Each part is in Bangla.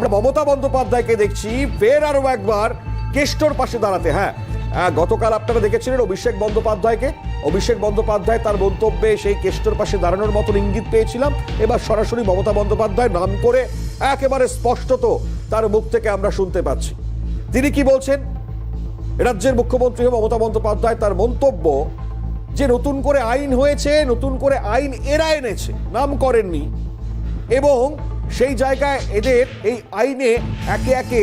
আমরা মমতা বন্দ্যোপাধ্যায়কে দেখছি, ফের আরও একবার কেষ্টর পাশে দাঁড়াতে। হ্যাঁ গতকাল আপনারা দেখেছিলেন অভিষেক বন্দ্যোপাধ্যায়কে। অভিষেক বন্দ্যোপাধ্যায় তার মন্তব্যে সেই কেষ্টর পাশে দাঁড়ানোর মতন ইঙ্গিত পেয়েছিলাম। এবার সরাসরি মমতা বন্দ্যোপাধ্যায় নাম করে একেবারে স্পষ্টত তার মুখ থেকে আমরা শুনতে পাচ্ছি। তিনি কি বলছেন? রাজ্যের মুখ্যমন্ত্রী মমতা বন্দ্যোপাধ্যায় তার মন্তব্য যে নতুন করে আইন হয়েছে, নতুন করে আইন এরা এনেছে, নাম করেননি। এবং সেই জায়গায় এদের এই আইনে একে একে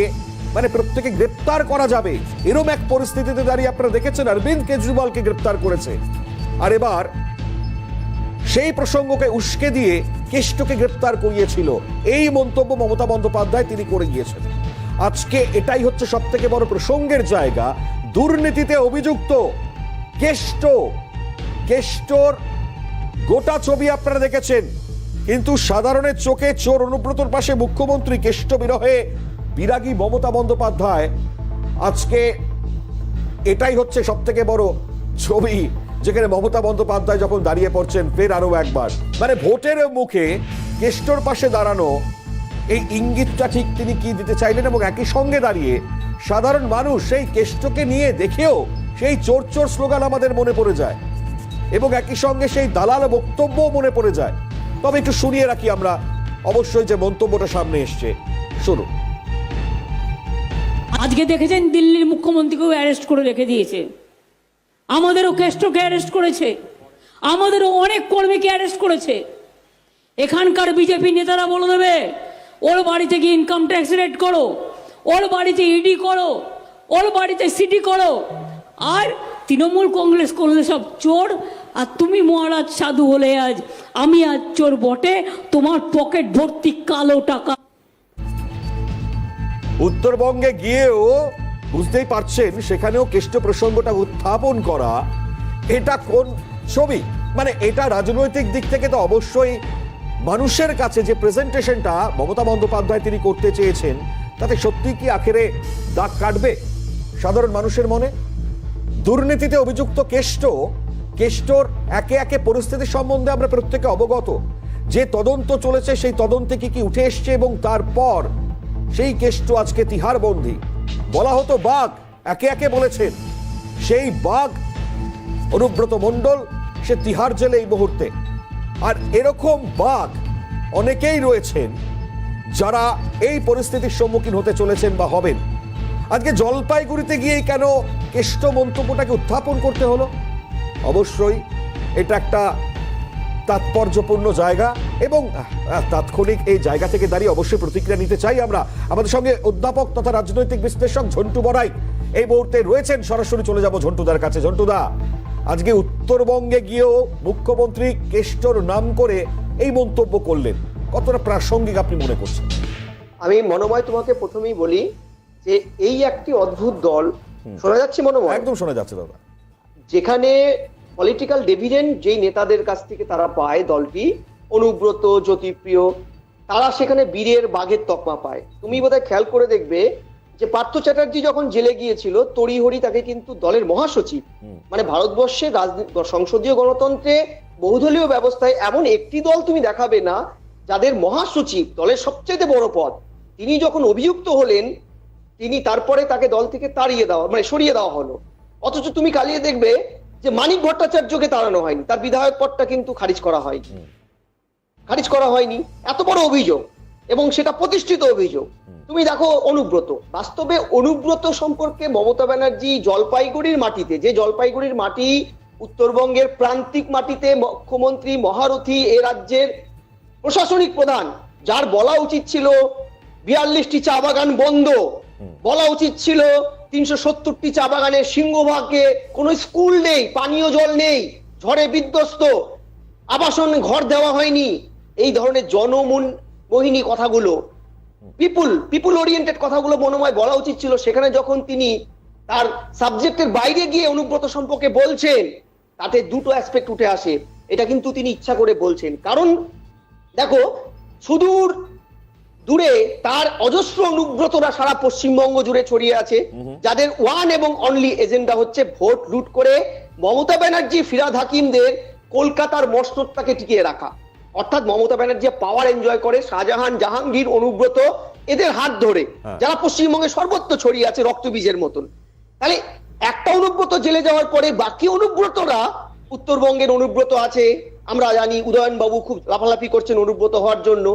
মানে প্রত্যেকে গ্রেপ্তার করা যাবে। এরম এক পরিস্থিতিতে দাঁড়িয়ে আপনারা দেখেছেন অরবিন্দ কেজরিওয়ালকে গ্রেপ্তার করেছে। আর এবার সেই প্রসঙ্গকে উস্কে দিয়ে কেষ্টকে গ্রেপ্তার করিয়েছিল। এই মন্তব্য মমতা বন্দ্যোপাধ্যায় তিনি করে গিয়েছেন। আজকে এটাই হচ্ছে সব থেকে বড় প্রসঙ্গের জায়গা। দুর্নীতিতে অভিযুক্ত কেষ্ট, কেষ্টর গোটা ছবি আপনারা দেখেছেন। কিন্তু সাধারণের চোখে চোর অনুব্রতর পাশে মুখ্যমন্ত্রী কেষ্ট বিরহে বিরাগী মমতা বন্দ্যোপাধ্যায়। আজকে এটাই হচ্ছে সব থেকে বড় ছবি, যেখানে মমতা বন্দ্যোপাধ্যায় যখন দাঁড়িয়ে পড়ছেন, ফের আরও একবার। মানে ভোটের মুখে কেষ্টর পাশে দাঁড়ানো, এই ইঙ্গিতটা ঠিক তিনি কি দিতে চাইলেন এবং একই সঙ্গে দাঁড়িয়ে সাধারণ মানুষ সেই কেষ্টকে নিয়ে দেখেও সেই চোর চোর স্লোগান আমাদের মনে পড়ে যায় এবং একই সঙ্গে সেই দালাল বক্তব্যও মনে পড়ে যায়। তবে একটু শুনিয়ে রাখি আমরা। অবশ্যই যে মন্তব্যটা সামনে এসছে। শুনুন। আজকে দেখেছেন দিল্লির মুখ্যমন্ত্রীকেও অ্যারেস্ট করে রেখে দিয়েছে। আমাদেরও কেষ্টকে অ্যারেস্ট করেছে। আমাদেরও অনেক কর্মীকে অ্যারেস্ট করেছে। এখানকার বিজেপি নেতারা বলে দেবে, ওর বাড়িতে গিয়ে ইনকাম ট্যাক্স রেট করো, ওর বাড়িতে ইডি করো, ওর বাড়িতে সিটি করো। আর তৃণমূল কংগ্রেস করলে সব চোর আর তুমি মহারাজ সাধু হলে আজ আমি আজ চোর বটে তোমার পকেট ভর্তি কালো টাকা। উত্তরবঙ্গে গিয়েও বুঝতেই পারছেন, সেখানেও কেষ্ট প্রসঙ্গটা উত্থাপন করা, এটা কোন ছবি? মানে এটা রাজনৈতিক দিক থেকে তো অবশ্যই মানুষের কাছে যে প্রেজেন্টেশনটা মমতা বন্দ্যোপাধ্যায় তিনি করতে চেয়েছেন, তাতে সত্যি কি আখেরে দাগ কাটবে সাধারণ মানুষের মনে? দুর্নীতিতে অভিযুক্ত কেষ্ট কেষ্টর একে একে পরিস্থিতি সম্বন্ধে আমরা প্রত্যেকে অবগত। যে তদন্ত চলেছে, সেই তদন্তে কি কি উঠে এসছে এবং তারপর সেই কেষ্ট আজকে তিহার বন্দী বলা হতো বাঘ, একে একে বলেছেন। সেই বাঘ, অনুব্রত মণ্ডল, সে তিহার জেলে এই মুহূর্তে। আর এরকম বাঘ অনেকেই রয়েছেন যারা এই পরিস্থিতির সম্মুখীন হতে চলেছেন বা হবেন। আজকে জলপাইগুড়িতে গিয়ে কেন কেষ্ট মন্তব্যটাকে উত্থাপন করতে হলো? অবশ্যই এটা একটা তাৎপর্যপূর্ণ জায়গা এবং তাৎক্ষণিক এই জায়গা থেকে দাঁড়িয়ে অবশ্যই প্রতিক্রিয়া নিতে চাই আমরা। আমাদের সঙ্গে অধ্যাপক তথা রাজনৈতিক বিশ্লেষক ঝন্টু বড়াই এই মুহূর্তে রয়েছেন। সরাসরি চলে যাব ঝন্টুদার কাছে। ঝন্টুদা আজকে উত্তরবঙ্গে গিয়েও মুখ্যমন্ত্রী কেষ্টর নাম করে এই মন্তব্য করলেন। কতটা প্রাসঙ্গিক আপনি মনে করছেন? আমি মনোময় তোমাকে প্রথমেই বলি যে এই একটি অদ্ভুত দল শোনা যাচ্ছে মনোময়? একদম শোনা যাচ্ছে দাদা। যেখানে পলিটিক্যাল ডিভিডেন্ড যেই নেতাদের কাছ থেকে তারা পায় দলটি অনুব্রত জ্যোতিপ্রিয় তারা সেখানে বীরের বাঘের তকমা পায়। তুমি বোধহয় খেয়াল করে দেখবে যে পার্থ চ্যাটার্জি যখন জেলে গিয়েছিল তড়িহড়ি তাকে কিন্তু দলের মহাসচিব মানে ভারতবর্ষে সংসদীয় গণতন্ত্রে বহুদলীয় ব্যবস্থায় এমন একটি দল তুমি দেখাবে না যাদের মহাসচিব দলের সবচেয়ে বড় পদ। তিনি যখন অভিযুক্ত হলেন তিনি তারপরে তাকে দল থেকে তাড়িয়ে দেওয়া মানে সরিয়ে দেওয়া হলো। অথচ তুমি কালিয়ে দেখবে যে মানিক ভট্টাচার্যকে তাড়ানো হয়নি তার বিধায়ক পদটা কিন্তু খারিজ করা হয়নি। খারিজ করা হয়নি এত বড় অভিযোগ এবং সেটা প্রতিষ্ঠিত অভিযোগ। তুমি দেখো অনুব্রত বাস্তবে অনুব্রত সম্পর্কে মমতা ব্যানার্জি জলপাইগুড়ির মাটিতে যে জলপাইগুড়ির মাটি উত্তরবঙ্গের প্রান্তিক মাটিতে মুখ্যমন্ত্রী মহারথী এ রাজ্যের প্রশাসনিক প্রধান যার বলা উচিত ছিল বিয়াল্লিশটি চা বাগান বন্ধ। বলা উচিত ছিল তিনশো সত্তরটি চা বাগানের সিংহভাগে কোনো স্কুল নেই, পানীয় জল নেই, ঝড়ে বিধ্বস্ত, আবাসন ঘর দেওয়া হয়নি। এই ধরনের জনমন মোহিনী কথাগুলো, পিপুল পিপুল ওরিয়েন্টেড কথাগুলো মনোময় বলা উচিত ছিল। সেখানে যখন তিনি তার সাবজেক্টের বাইরে গিয়ে অনুব্রত সম্পর্কে বলছেন, তাতে দুটো অ্যাসপেক্ট উঠে আসে। এটা কিন্তু তিনি ইচ্ছা করে বলছেন। কারণ, দেখো, সুদূর দূরে তার অজস্র অনুব্রতরা সারা পশ্চিমবঙ্গ জুড়ে ছড়িয়ে আছে যাদের ওয়ান এবং অনলি এজেন্ডা হচ্ছে ভোট লুট করে মমতা ব্যানার্জি ফিরাদ হাকিমদের কলকাতার মসনদটাকে টিকিয়ে রাখা। অর্থাৎ মমতা ব্যানার্জি পাওয়ার এনজয় করে শাহজাহান জাহাঙ্গীর অনুব্রত এদের হাত ধরে হ্যাঁ। যারা পশ্চিমবঙ্গে সর্বত্র ছড়িয়ে আছে রক্তবীজের মতন। তাহলে একটা অনুব্রত জেলে যাওয়ার পরে বাকি অনুব্রতরা উত্তরবঙ্গের অনুব্রত আছে আমরা জানি উদয়নবাবু খুব লাফালাফি করছেন অনুব্রত হওয়ার জন্য।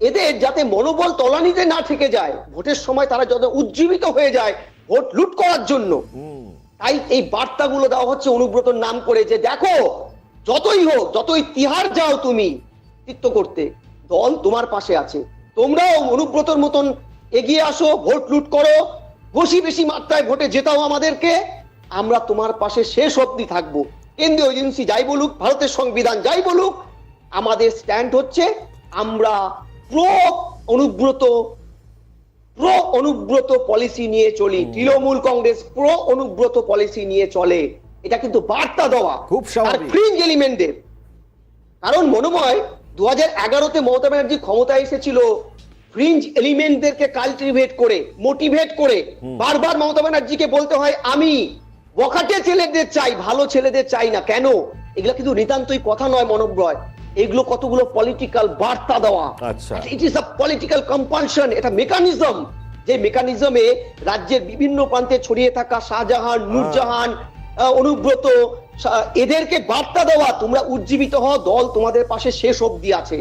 এদের যাতে মনোবল তলানিতে না থেকে যায় ভোটের সময় তারা যত উজ্জীবিত হয়ে যায় ভোট লুট করার জন্য। তাই এই বার্তাগুলো দেওয়া হচ্ছে অনুব্রতর নাম করে যে দেখো যতই হোক যতই তিহার যাও তুমি চিত্ত করতে দল তোমার পাশে আছে। তোমরাও অনুব্রতর মতন এগিয়ে আসো ভোট লুট করো বেশি বেশি মাত্রায় ভোটে জেতাও আমাদেরকে। আমরা তোমার পাশে শেষ অবধি থাকব। কেন্দ্রীয় এজেন্সি যাই বলুক ভারতের সংবিধান যাই বলুক আমাদের স্ট্যান্ড হচ্ছে আমরা pro Anubrata pro Anubrata policy নিয়ে চলি। Trinamool Congress pro Anubrata policy নিয়ে চলে। এটা কিন্তু বার্তা দেওয়া। খুব। আর ফ্রিঞ্জ এলিমেন্টদের কারণ মনোময় দু হাজার এগারোতে মমতা ব্যানার্জি ক্ষমতায় এসেছিল। ফ্রিঞ্জ এলিমেন্টদেরকে কাল্টিভেট করে মোটিভেট করে। বারবার মমতা ব্যানার্জিকে বলতে হয় আমি বখাটে ছেলেদের চাই ভালো ছেলেদের চাই না। কেন? এগুলো কিন্তু নিতান্তই কথা নয় মনোব্রয়। এগুলো কতগুলো পলিটিক্যাল বার্তা দেওয়া? আচ্ছা। It is a political compulsion এটা মেকানিজম যে মেকানিজমে রাজ্যের বিভিন্ন প্রান্তে ছড়িয়ে থাকা শাহজাহান নূরজাহান আহ, অনুব্রত এদেরকে বার্তা দেওয়া তোমরা উজ্জীবিত হও দল তোমাদের পাশে শেষ অবধি আছে।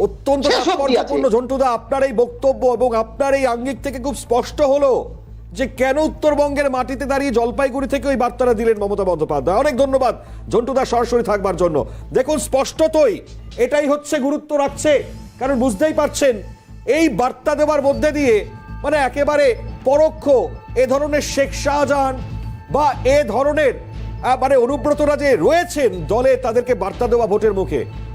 অত্যন্ত ঝন্টুদা আপনার এই বক্তব্য এবং আপনার এই আঙ্গিক থেকে খুব স্পষ্ট হলো। যে কেন উত্তরবঙ্গের মাটিতে দাঁড়িয়ে জলপাইগুড়ি থেকে ওই বার্তাটা দিলেন মমতা বন্দ্যোপাধ্যায়। অনেক ধন্যবাদ। ঝন্টুদা সরাসরি থাকবার জন্য। দেখুন, স্পষ্টতই এটাই হচ্ছে গুরুত্ব রাখছে, কারণ বুঝতেই পারছেন, এই বার্তা দেওয়ার মধ্যে দিয়ে মানে একেবারে পরোক্ষ এ ধরনের শেখ শাহজাহান বা এ ধরনের মানে অনুব্রতরা যে রয়েছেন দলে তাদেরকে বার্তা দেওয়া ভোটের মুখে।